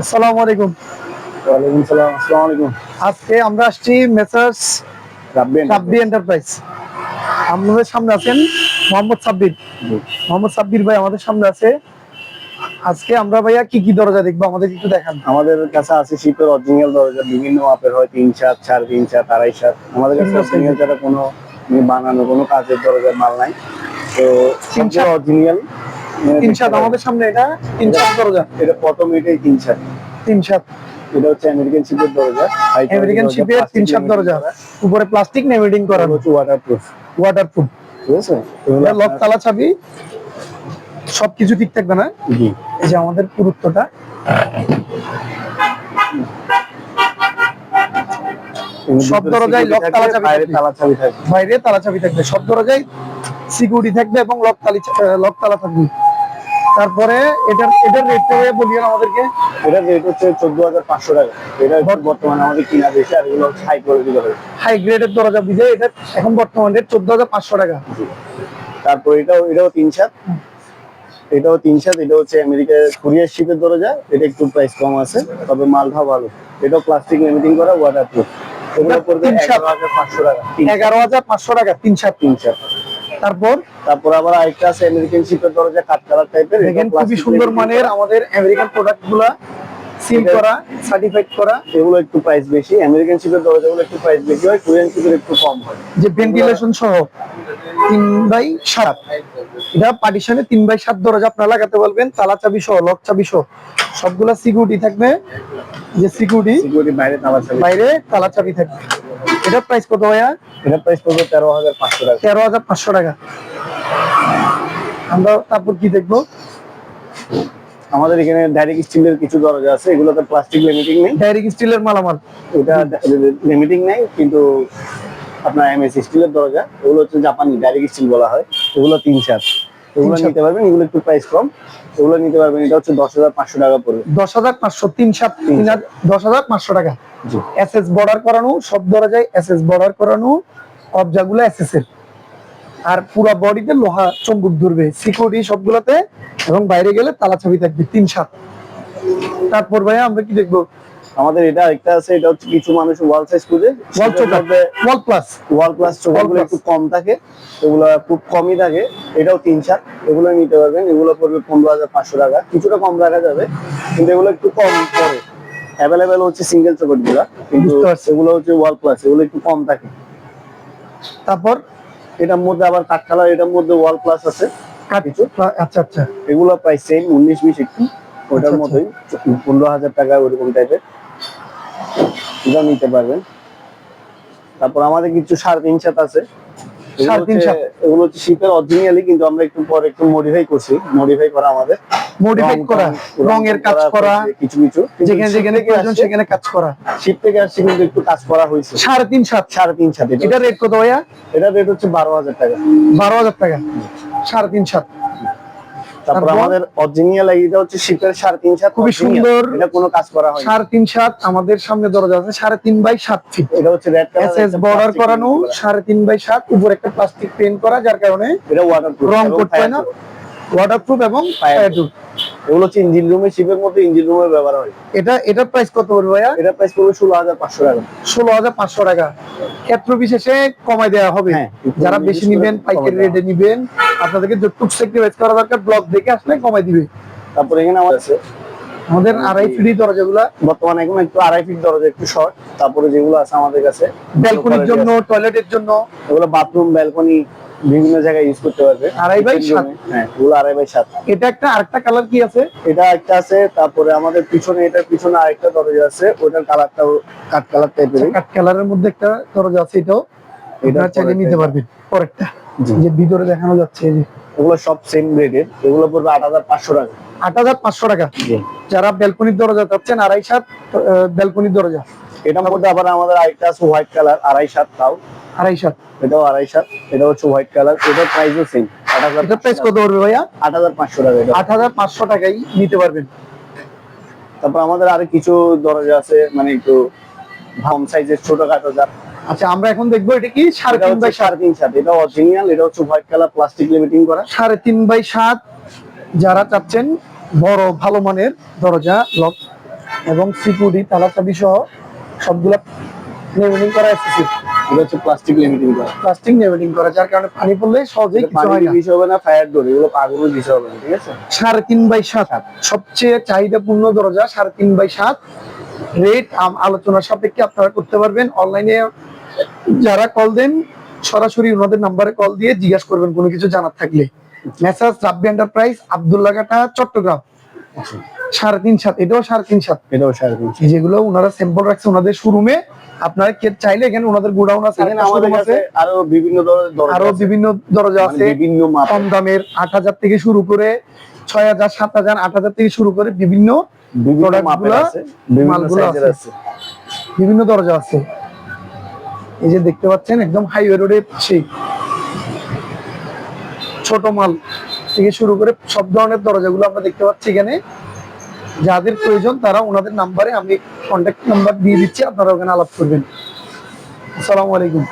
আসসালামু আলাইকুম। ওয়ালাইকুম সালাম আসসালামু আলাইকুম। আজকে আমরা আসছি মেসার্স সাব্বির এন্টারপ্রাইজ আমাদের সামনে আছেন মোহাম্মদ সাব্বির। মোহাম্মদ সাব্বির ভাই আমাদের সামনে আছে। আজকে আমরা ভাইয়া কি কি দরজা দেখব আমাদের একটু দেখান। আমাদের কাছে আছে শিপের অরিজিনাল দরজা বিভিন্ন মাপের হয় তিন সাত সাড়ে তিন সাত আড়াই সাত। আমাদের কাছে অরিজিনাল ছাড়া কোনো বানানো কোনো কাজের দরজার মাল নাই। তো সাত? অরিজিনাল তিন সাত আমাদের সামনে এটা তিন সাত দরজা। এটা প্রথম এটাই এটা হচ্ছে আমেরিকান শিপের দরজা। আমেরিকান শিপের plastic তিন সাত laminating দরজা। উপরে প্লাস্টিক নেভিডিং এটা হচ্ছে ওয়াটার প্রুফ ঠিক আছে? লক তালা চাবি সবকিছু ঠিক থাকবে না? জি। এই যে আমাদের পুরুত্বটা। সব দরজায় থাকবে, তালা চাবি বাইরে। তালা চাবি থাকবে। বাইরে তালা চাবি থাকবে। সব দরজায় সিকিউরিটি থাকবে এবং লক তালি লক তালা থাকবে। তারপরে এটার এটার রেটটা বলিয়েন আমাদেরকে। এটা রেট হচ্ছে চোদ্দ হাজার পাঁচশো টাকা। এটা বর্তমানে আমাদের কিনা বেশি আর এগুলো হাই কোয়ালিটি দরজা হাই গ্রেডের দরজা বুঝে এটা এখন বর্তমান রেট চোদ্দ হাজার পাঁচশো টাকা। তারপর এটাও এটাও তিন সাত এটাও তিন সাত এটা হচ্ছে আমেরিকার কুরিয়ার শিপের দরজা। এটা একটু প্রাইস কম আছে তবে মালটা ভালো। এটাও প্লাস্টিক লিমিটিং করা ওয়াটার প্রুফ এগুলো পড়বে তিন সাত। এগারো হাজার পাঁচশো টাকা। এগারো হাজার পাঁচশো টাকা তিন সাত তিন সাত তারপর? তারপর আবার আরেকটা আছে আমেরিকান শিপের দরজা কাঠ কালার টাইপের দেখেন খুবই সুন্দর মানের আমাদের আমেরিকান সিল করা সার্টিফাইড করা। এগুলো একটু প্রাইস বেশি। আমেরিকান শিপের দরজাগুলো একটু প্রাইস বেশি হয় কোরিয়ান শিপের একটু কম হয়। যে ভেন্টিলেশন সহ তিন বাই সাত। এটা পার্টিশনে তিন বাই সাত দরজা আপনারা লাগাতে বলবেন তালা চাবি সহ লক চাবি সহ। সবগুলা সিকিউরিটি থাকবে যে সিকিউরিটি সিকিউরিটি বাইরে তালা চাবি। বাইরে তালা চাবি থাকবে। এটার প্রাইস কত ভাইয়া? এটা প্রাইস পড়বে তেরো হাজার পাঁচশো টাকা। তেরো হাজার পাঁচশো টাকা। আমরা তারপর কি দেখব? আমাদের এখানে ডাইরেক্ট স্টিলের কিছু দরজা আছে এগুলোতে প্লাস্টিক লিমিটিং নেই। ডাইরেক্ট স্টিলের মালামাল। এটা লিমিটিং নেই কিন্তু আপনার এমএস স্টিলের দরজা এগুলো হচ্ছে জাপানি ডাইরেক্ট স্টিল বলা হয় এগুলো তিন চার। এগুলো নিতে পারবেন এগুলো একটু প্রাইস কম। এগুলো নিতে পারবেন এটা হচ্ছে দশ হাজার পাঁচশো টাকা পড়বে। দশ হাজার পাঁচশো তিন সাত তিন দশ হাজার পাঁচশো টাকা। জি। এস এস বর্ডার করানো সব দরজায় এস এস বর্ডার করানো কবজাগুলো এস এস এর আর পুরো বডিতে লোহা চম্বুক ধরবে সিকিউরিটি সবগুলোতে এবং বাইরে গেলে তালা চাবি থাকবে তিন সাত তারপর ভাই আমরা কি দেখব? আমাদের এটা একটা আছে এটা হচ্ছে কিছু মানুষ ওয়াল সাইজ খুঁজে। Wall choker wall plus wall plus চোখাগুলো একটু কম থাকে এগুলো খুব কমই থাকে। এটাও তিন চার এগুলো নিতে পারবেন। এগুলো পড়বে পনেরো হাজার পাঁচশো টাকা। কিছুটা কম রাখা যাবে কিন্তু এগুলো একটু কম পড়ে। অ্যাভেলেবেল হচ্ছে সিঙ্গেল চোখটগুলা কিন্তু এগুলো হচ্ছে ওয়াল প্লাস এগুলো একটু কম থাকে। তারপর? এটার মধ্যে আবার কাঠ কালার এটার মধ্যে ওয়াল প্লাস আছে। কিছু। আচ্ছা আচ্ছা। এগুলো প্রায় সেম উনিশ বিশ একটু। ওটার আচ্ছা, মতোই পনেরো হাজার টাকা ওরকম টাইপের এটাও নিতে পারবেন। তারপর আমাদের কিছু সাড়ে তিন সাত আছে। এগুলো হচ্ছে- শীতের অরিজিনালি কিন্তু আমরা একটু পরে একটু মডিফাই করছি। মডিফাই করা আমাদের। মডিফাই করা রং- কাজ করা। কিছু কিছু। যেখানে যেখানে প্রয়োজন সেখানে কাজ করা। শীত থেকে আসছে কিন্তু একটু কাজ করা হয়েছে। সাড়ে তিন সাত সাড়ে তিন সাত এটা এটা রেট কত ভাইয়া? এটা রেট হচ্ছে বারো হাজার টাকা। বারো হাজার টাকা। সাড়ে তিন সাত তারপর? আমাদের অরিজিনাল এটা হচ্ছে শীতের সাড়ে তিন সাত খুবই সুন্দর। এটা কোনো কাজ করা হয়নি। সাড়ে তিন সাত আমাদের সামনে দরজা আছে সাড়ে তিন বাই সাত ফিট এটা হচ্ছে রেড এস এস বর্ডার করানো সাড়ে তিন বাই সাত উপরে একটা প্লাস্টিক পেন্ট করা যার কারণে এটা ওয়াটারপ্রুফ রং করতে হয় না। ওয়াটারপ্রুফ এবং fireproof। এগুলো হচ্ছে ইঞ্জিন রুমে শিপের মধ্যে ইঞ্জিন রুমে ব্যবহার হয়। এটা এটার প্রাইস কত পড়বে ভাইয়া? এটা প্রাইস পড়বে ষোলো হাজার পাঁচশো টাকা। ষোলো হাজার পাঁচশো টাকা। ক্ষেত্র বিশেষে কমাই দেওয়া হবে। হ্যাঁ, যারা বেশি নিবেন পাইকারি রেটে নিবেন। আপনাদেরকে যতটুকু সেক্রিফাইস করা দরকার ব্লক দেখে আসলে কমাই দিবে। তারপরে এখানে আমার আছে আমাদের আড়াই ফিট দরজাগুলা বর্তমানে এখন একটু আড়াই ফিট দরজা একটু শর্ট তারপরে যেগুলো আছে আমাদের কাছে ব্যালকনির জন্য টয়লেটের জন্য। এগুলো বাথরুম ব্যালকনি বিভিন্ন জায়গায় ইউজ করতে পারবে। আড়াই বাই সাত। হ্যাঁ এগুলো আড়াই বাই সাত। এটা একটা আরেকটা কালার কি আছে? এটা একটা আছে তারপরে আমাদের পিছনে এটার পিছনে আরেকটা দরজা আছে ওটার কালারটাও কাঠ কালার টাইপের কাঠ কালারের মধ্যে একটা দরজা আছে এটাও। এটা চাইলে নিতে পারবেন। পরেরটা। যে ভিতরে দেখানো যাচ্ছে এই যে এগুলো সব সেম রেটের এগুলো পড়বে আট হাজার পাঁচশো টাকা। আট হাজার পাঁচশো টাকা। যারা ব্যালকনির দরজা চাচ্ছেন আড়াই সাত ব্যালকনির দরজা। এটার মধ্যে আবার আমাদের আরেকটা আছে হোয়াইট কালার আড়াই সাত তাও। আড়াই সাত। এটাও আড়াই সাত এটা হচ্ছে হোয়াইট কালার এটার প্রাইসও সেম আট হাজার প্রাইস কত পড়বে ভাইয়া? আট হাজার পাঁচশো টাকা আট হাজার পাঁচশো টাকাই নিতে পারবেন। তারপর আমাদের আরও কিছু দরজা আছে মানে একটু ভাম সাইজের ছোটখাটো যা আচ্ছা আমরা এখন দেখব এটা কি? সাড়ে তিন বাই সাড়ে তিন সাত এটা অরিজিনাল এটা হচ্ছে হোয়াইট কালার প্লাস্টিক লিমিটিং করা। সাড়ে তিন বাই সাত যারা চাচ্ছেন বড় ভালো মানের দরজা লক এবং সিকিউরিটি তালা চাবি সহ সবগুলা করা এসেছে এটা হচ্ছে প্লাস্টিক লিমিটিং করা। প্লাস্টিক করা যার কারণে পানি পড়লে সহজেই কিছু হয় না। হবে না ফায়ার ডোর এগুলো আগুনও বিষয় হবে ঠিক আছে? সাড়ে তিন বাই সাত। সবচেয়ে চাহিদাপূর্ণ দরজা সাড়ে তিন বাই সাত। রেট আলোচনার সাপেক্ষে আপনারা করতে পারবেন। অনলাইনে যারা কল দেন সরাসরি ওনাদের নাম্বারে কল দিয়ে জিজ্ঞাসা করবেন কোনো কিছু জানার থাকলে। মেসাজ রাব্বি এন্টারপ্রাইজ আব্দুল্লাহ কাটা চট্টগ্রাম। সাড়ে তিন সাত এটাও সাড়ে তিন সাত। এটাও সাড়ে এই যেগুলো ওনারা স্যাম্পল রাখছে ওনাদের শোরুমে আপনারা কে চাইলে এখানে ওনাদের গোডাউন আছে আমাদের কাছে আরও বিভিন্ন দরজা আরও আছে। বিভিন্ন দরজা মানে আছে। বিভিন্ন কম দামের আট হাজার থেকে শুরু করে ছয় হাজার সাত হাজার আট হাজার থেকে শুরু করে বিভিন্ন মালগুলো। আছে। বিভিন্ন দরজা আছে। এই যে দেখতে পাচ্ছেন, একদম হাইওয়ে রোডে সেই ছোট মাল থেকে শুরু করে সব ধরনের দরজাগুলো আমরা দেখতে পাচ্ছি এখানে। যাদের প্রয়োজন তারা ওনাদের নাম্বারে আমি কন্ট্যাক্ট নাম্বার দিয়ে দিচ্ছি, আপনারা ওখানে আলাপ করবেন। আসসালামু আলাইকুম।